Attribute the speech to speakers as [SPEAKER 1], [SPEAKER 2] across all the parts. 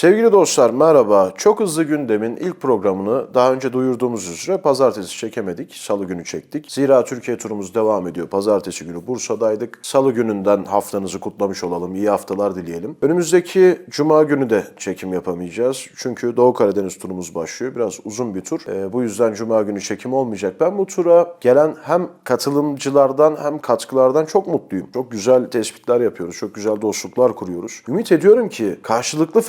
[SPEAKER 1] Sevgili dostlar merhaba. Çok hızlı gündemin ilk programını daha önce duyurduğumuz üzere pazartesi çekemedik. Salı günü çektik. Zira Türkiye turumuz devam ediyor. Pazartesi günü Bursa'daydık. Salı gününden haftanızı kutlamış olalım. İyi haftalar dileyelim. Önümüzdeki cuma günü de çekim yapamayacağız. Çünkü Doğu Karadeniz turumuz başlıyor. Biraz uzun bir tur. Ee, bu yüzden cuma günü çekim olmayacak. Ben bu tura gelen hem katılımcılardan hem katkılardan çok mutluyum. Çok güzel tespitler yapıyoruz. Çok güzel dostluklar kuruyoruz. Ümit ediyorum ki karşılıklı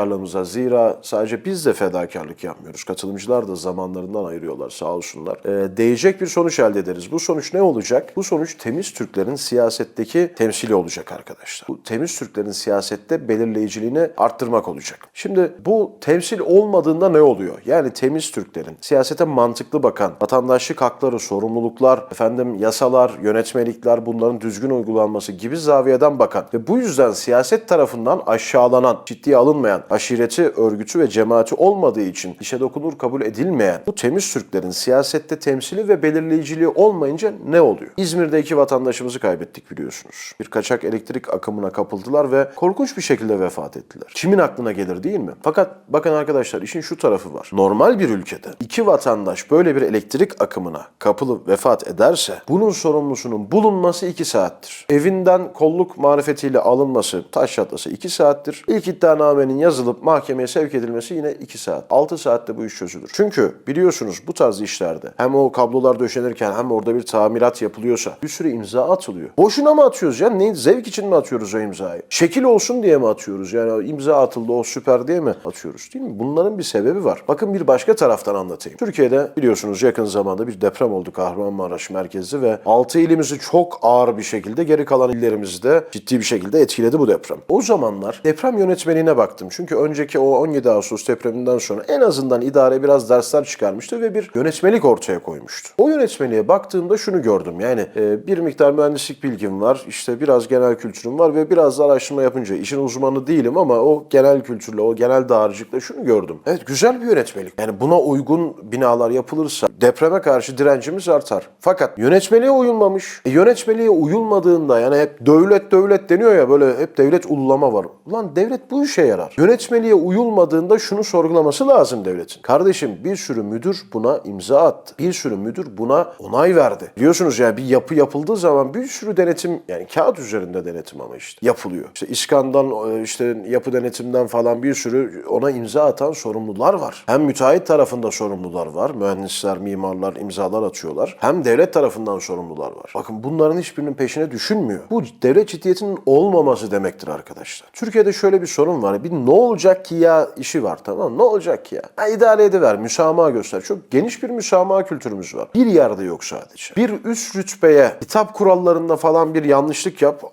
[SPEAKER 1] fedakarlığımıza zira sadece biz de fedakarlık yapmıyoruz. Katılımcılar da zamanlarından ayırıyorlar sağ olsunlar. Ee, değecek bir sonuç elde ederiz. Bu sonuç ne olacak? Bu sonuç temiz Türklerin siyasetteki temsili olacak arkadaşlar. Bu temiz Türklerin siyasette belirleyiciliğini arttırmak olacak. Şimdi bu temsil olmadığında ne oluyor? Yani temiz Türklerin siyasete mantıklı bakan, vatandaşlık hakları, sorumluluklar, efendim yasalar, yönetmelikler bunların düzgün uygulanması gibi zaviyeden bakan ve bu yüzden siyaset tarafından aşağılanan, ciddiye alınmayan, aşireti, örgütü ve cemaati olmadığı için işe dokunur kabul edilmeyen bu temiz Türklerin siyasette temsili ve belirleyiciliği olmayınca ne oluyor? İzmir'de iki vatandaşımızı kaybettik biliyorsunuz. Bir kaçak elektrik akımına kapıldılar ve korkunç bir şekilde vefat ettiler. Kimin aklına gelir değil mi? Fakat bakın arkadaşlar işin şu tarafı var. Normal bir ülkede iki vatandaş böyle bir elektrik akımına kapılıp vefat ederse bunun sorumlusunun bulunması iki saattir. Evinden kolluk marifetiyle alınması, taş çatlası iki saattir. İlk iddianamenin yazılıp mahkemeye sevk edilmesi yine iki saat. Altı saatte bu iş çözülür. Çünkü biliyorsunuz bu tarz işlerde hem o kablolar döşenirken hem orada bir tamirat yapılıyorsa bir sürü imza atılıyor. Boşuna mı atıyoruz ya? Ne, zevk için mi atıyoruz o imzayı? Şekil olsun diye mi atıyoruz? Yani imza atıldı o süper diye mi atıyoruz? Değil mi? Bunların bir sebebi var. Bakın bir başka taraftan anlatayım. Türkiye'de biliyorsunuz yakın zamanda bir deprem oldu Kahramanmaraş merkezli ve 6 ilimizi çok ağır bir şekilde geri kalan illerimizi de ciddi bir şekilde etkiledi bu deprem. O zamanlar deprem yönetmeliğine baktım. Çünkü önceki o 17 Ağustos depreminden sonra en azından idare biraz dersler çıkarmıştı ve bir yönetmelik ortaya koymuştu. O yönetmeliğe baktığımda şunu gördüm. Yani e, bir miktar mühendislik bilgim var, işte biraz genel kültürüm var ve biraz da araştırma yapınca işin uzmanı değilim ama o genel kültürle, o genel dağarcıkla şunu gördüm. Evet güzel bir yönetmelik. Yani buna uygun binalar yapılırsa depreme karşı direncimiz artar. Fakat yönetmeliğe uyulmamış. E, yönetmeliğe uyulmadığında yani hep devlet devlet deniyor ya böyle hep devlet ululama var. Ulan devlet bu işe yarar. Yönetmeliğe uyulmadığında şunu sorgulaması lazım devletin. Kardeşim bir sürü müdür buna imza attı. Bir sürü müdür buna onay verdi. Biliyorsunuz yani bir yapı yapıldığı zaman bir sürü denetim yani kağıt üzerinde denetim ama işte yapılıyor. İşte İskan'dan e, işte yapı denetimden falan bir sürü ona imza atan sorumlular var. Hem müteahhit tarafında sorumlular var. Mühendisler, mimarlar imzalar atıyorlar. Hem devlet tarafından sorumlular var. Bakın bunların hiçbirinin peşine düşünmüyor. Bu devlet ciddiyetinin olmaması demektir arkadaşlar. Türkiye'de şöyle bir sorun var. Bir ne olacak ki ya işi var tamam? Ne olacak ki ya? Ha, idare ediver, müsamaha göster. Çok geniş bir müsamaha kültürümüz var. Bir yerde yok sadece. Bir üst rütbeye, hitap kurallarında falan bir yanlışlık yap,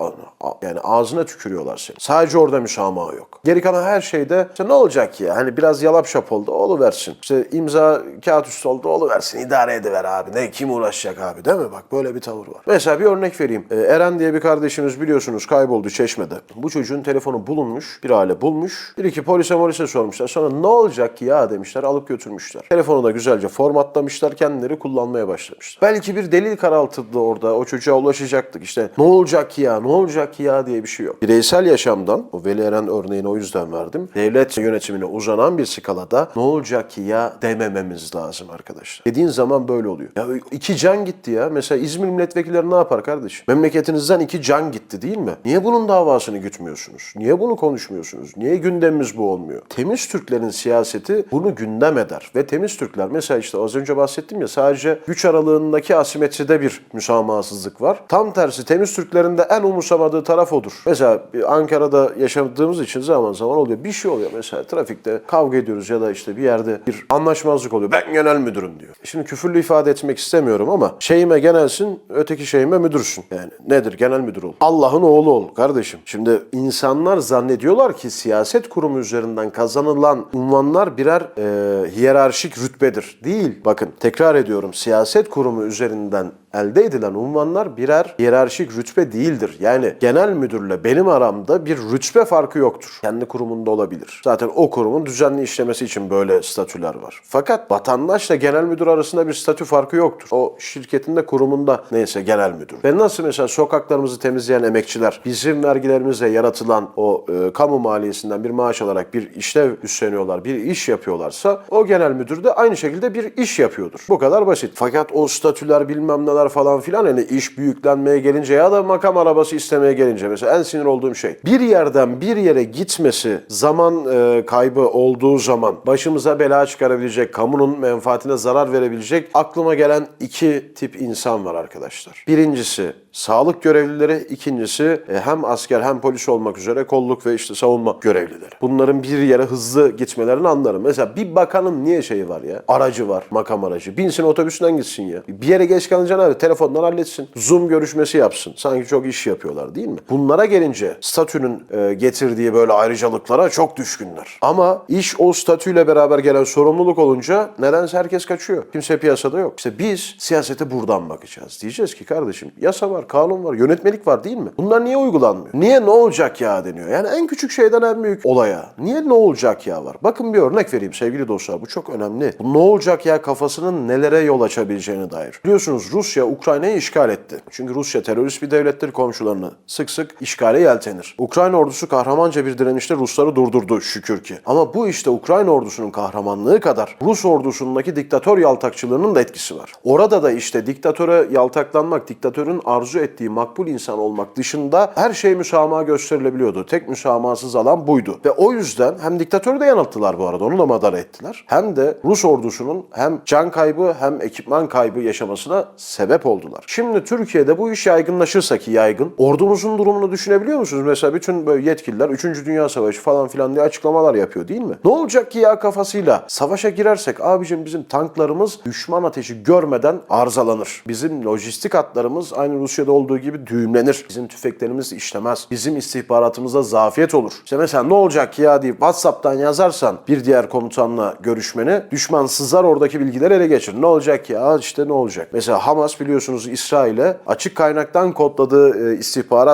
[SPEAKER 1] yani ağzına tükürüyorlar seni. Sadece orada müsamaha yok. Geri kalan her şeyde işte ne olacak ya? Hani biraz yalap şap oldu, oluversin. İşte imza kağıt üstü oldu, oluversin. İdare ediver abi. Ne kim uğraşacak abi değil mi? Bak böyle bir tavır var. Mesela bir örnek vereyim. Ee, Eren diye bir kardeşimiz biliyorsunuz kayboldu Çeşme'de. Bu çocuğun telefonu bulunmuş, bir aile bulmuş. Bir iki polise molise sormuşlar. Sonra ne olacak ki ya demişler, alıp götürmüşler. Telefonu da güzelce formatlamışlar, kendileri kullanmaya başlamışlar. Belki bir delil karaltıldı orada. O çocuğa ulaşacaktık. İşte ne olacak ya, ne olacak ki ya diye bir şey yok. Bireysel yaşamdan, o Veli Eren örneğini o yüzden verdim. Devlet yönetimine uzanan bir skalada ne olacak ki ya demememiz lazım arkadaşlar. Dediğin zaman böyle oluyor. Ya iki can gitti ya. Mesela İzmir milletvekilleri ne yapar kardeşim? Memleketinizden iki can gitti değil mi? Niye bunun davasını gütmüyorsunuz? Niye bunu konuşmuyorsunuz? Niye gündemimiz bu olmuyor? Temiz Türklerin siyaseti bunu gündem eder. Ve temiz Türkler mesela işte az önce bahsettim ya sadece güç aralığındaki asimetride bir müsamahasızlık var. Tam tersi temiz Türklerin de en umursamadığı taraf odur. Mesela Ankara'da yaşadığımız için zaman zaman oluyor. Bir şey oluyor mesela trafikte kavga ediyoruz ya da işte bir yerde bir anlaşmazlık oluyor. Ben genel müdürüm diyor. Şimdi küfürlü ifade etmek istemiyorum ama şeyime genelsin, öteki şeyime müdürsün. Yani nedir? Genel müdür ol. Allah'ın oğlu ol kardeşim. Şimdi insanlar zannediyorlar ki siyaset kurumu üzerinden kazanılan unvanlar birer e, hiyerarşik rütbedir. Değil. Bakın tekrar ediyorum. Siyaset kurumu üzerinden elde edilen unvanlar birer hiyerarşik rütbe değildir. Yani genel müdürle benim aramda bir rütbe farkı yoktur. Kendi kurumunda olabilir. Zaten o kurumun düzenli işlemesi için böyle statüler var. Fakat vatandaşla genel müdür arasında bir statü farkı yoktur. O şirketinde kurumunda neyse genel müdür. Ve nasıl mesela sokaklarımızı temizleyen emekçiler bizim vergilerimizle yaratılan o e, kamu maliyesinden bir maaş alarak bir işlev üstleniyorlar, bir iş yapıyorlarsa o genel müdür de aynı şekilde bir iş yapıyordur. Bu kadar basit. Fakat o statüler bilmem neler falan filan hani iş büyüklenmeye gelince ya da makam arabası istemeye gelince mesela en sinir olduğum şey. Bir yerden bir yere gitmesi zaman e, kaybı olduğu zaman başımıza bela çıkarabilecek, kamunun menfaatine zarar verebilecek aklıma gelen iki tip insan var arkadaşlar. Birincisi sağlık görevlileri, ikincisi e, hem asker hem polis olmak üzere kolluk ve işte savunma görevlileri. Bunların bir yere hızlı gitmelerini anlarım. Mesela bir bakanın niye şeyi var ya? Aracı var, makam aracı. Binsin otobüsünden gitsin ya. Bir yere geç kalınca abi telefondan halletsin. Zoom görüşmesi yapsın. Sanki çok iş yapıyorlar değil? Bunlara gelince statünün e, getirdiği böyle ayrıcalıklara çok düşkünler. Ama iş o statüyle beraber gelen sorumluluk olunca nedense herkes kaçıyor. Kimse piyasada yok. İşte biz siyasete buradan bakacağız. Diyeceğiz ki kardeşim yasa var, kanun var, yönetmelik var değil mi? Bunlar niye uygulanmıyor? Niye ne olacak ya deniyor. Yani en küçük şeyden en büyük olaya. Niye ne olacak ya var? Bakın bir örnek vereyim sevgili dostlar. Bu çok önemli. Bu ne olacak ya kafasının nelere yol açabileceğine dair. Biliyorsunuz Rusya Ukrayna'yı işgal etti. Çünkü Rusya terörist bir devlettir komşularını sık sık işgale yeltenir. Ukrayna ordusu kahramanca bir direnişte Rusları durdurdu şükür ki. Ama bu işte Ukrayna ordusunun kahramanlığı kadar Rus ordusundaki diktatör yaltakçılığının da etkisi var. Orada da işte diktatöre yaltaklanmak, diktatörün arzu ettiği makbul insan olmak dışında her şey müsamaha gösterilebiliyordu. Tek müsamahasız alan buydu. Ve o yüzden hem diktatörü de yanılttılar bu arada onu da madara ettiler. Hem de Rus ordusunun hem can kaybı hem ekipman kaybı yaşamasına sebep oldular. Şimdi Türkiye'de bu iş yaygınlaşırsa ki yaygın, ordumuzun durumunu düşünebiliyor musunuz? Mesela bütün böyle yetkililer 3. Dünya Savaşı falan filan diye açıklamalar yapıyor değil mi? Ne olacak ki ya kafasıyla? Savaşa girersek abicim bizim tanklarımız düşman ateşi görmeden arızalanır. Bizim lojistik hatlarımız aynı Rusya'da olduğu gibi düğümlenir. Bizim tüfeklerimiz işlemez. Bizim istihbaratımızda zafiyet olur. İşte mesela ne olacak ki ya deyip WhatsApp'tan yazarsan bir diğer komutanla görüşmeni düşman sızar oradaki bilgileri ele geçirir. Ne olacak ki ya işte ne olacak? Mesela Hamas biliyorsunuz İsrail'e açık kaynaktan kodladığı e,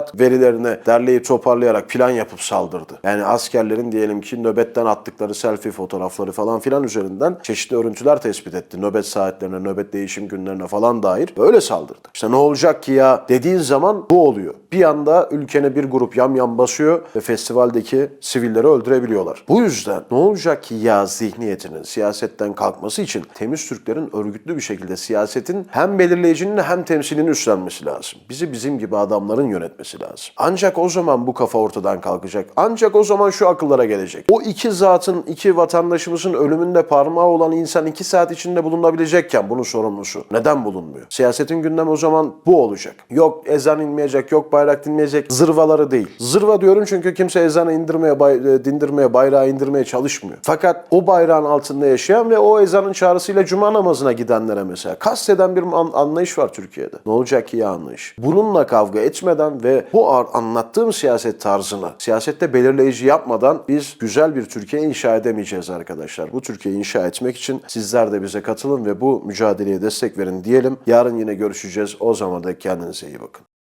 [SPEAKER 1] istihbarat verilerini derleyip toparlayarak plan yapıp saldırdı. Yani askerlerin diyelim ki nöbetten attıkları selfie fotoğrafları falan filan üzerinden çeşitli örüntüler tespit etti. Nöbet saatlerine, nöbet değişim günlerine falan dair böyle saldırdı. İşte ne olacak ki ya dediğin zaman bu oluyor. Bir anda ülkene bir grup yamyam basıyor ve festivaldeki sivilleri öldürebiliyorlar. Bu yüzden ne olacak ki ya zihniyetinin siyasetten kalkması için temiz Türklerin örgütlü bir şekilde siyasetin hem belirleyicinin hem temsilini üstlenmesi lazım. Bizi bizim gibi adamların yönetmesi lazım. Ancak o zaman bu kafa ortadan kalkacak. Ancak o zaman şu akıllara gelecek. O iki zatın, iki vatandaşımızın ölümünde parmağı olan insan iki saat içinde bulunabilecekken bunun sorumlusu. Neden bulunmuyor? Siyasetin gündemi o zaman bu olacak. Yok ezan inmeyecek, yok bayrak dinmeyecek. Zırvaları değil. Zırva diyorum çünkü kimse ezanı indirmeye, bay- e, dindirmeye, bayrağı indirmeye çalışmıyor. Fakat o bayrağın altında yaşayan ve o ezanın çağrısıyla cuma namazına gidenlere mesela kasteden bir an- anlayış var Türkiye'de. Ne olacak ki ya anlayış? Bununla kavga etmeden ve bu anlattığım siyaset tarzına, siyasette belirleyici yapmadan biz güzel bir Türkiye inşa edemeyeceğiz arkadaşlar. Bu Türkiye'yi inşa etmek için sizler de bize katılın ve bu mücadeleye destek verin diyelim. Yarın yine görüşeceğiz. O zaman da kendinize iyi bakın.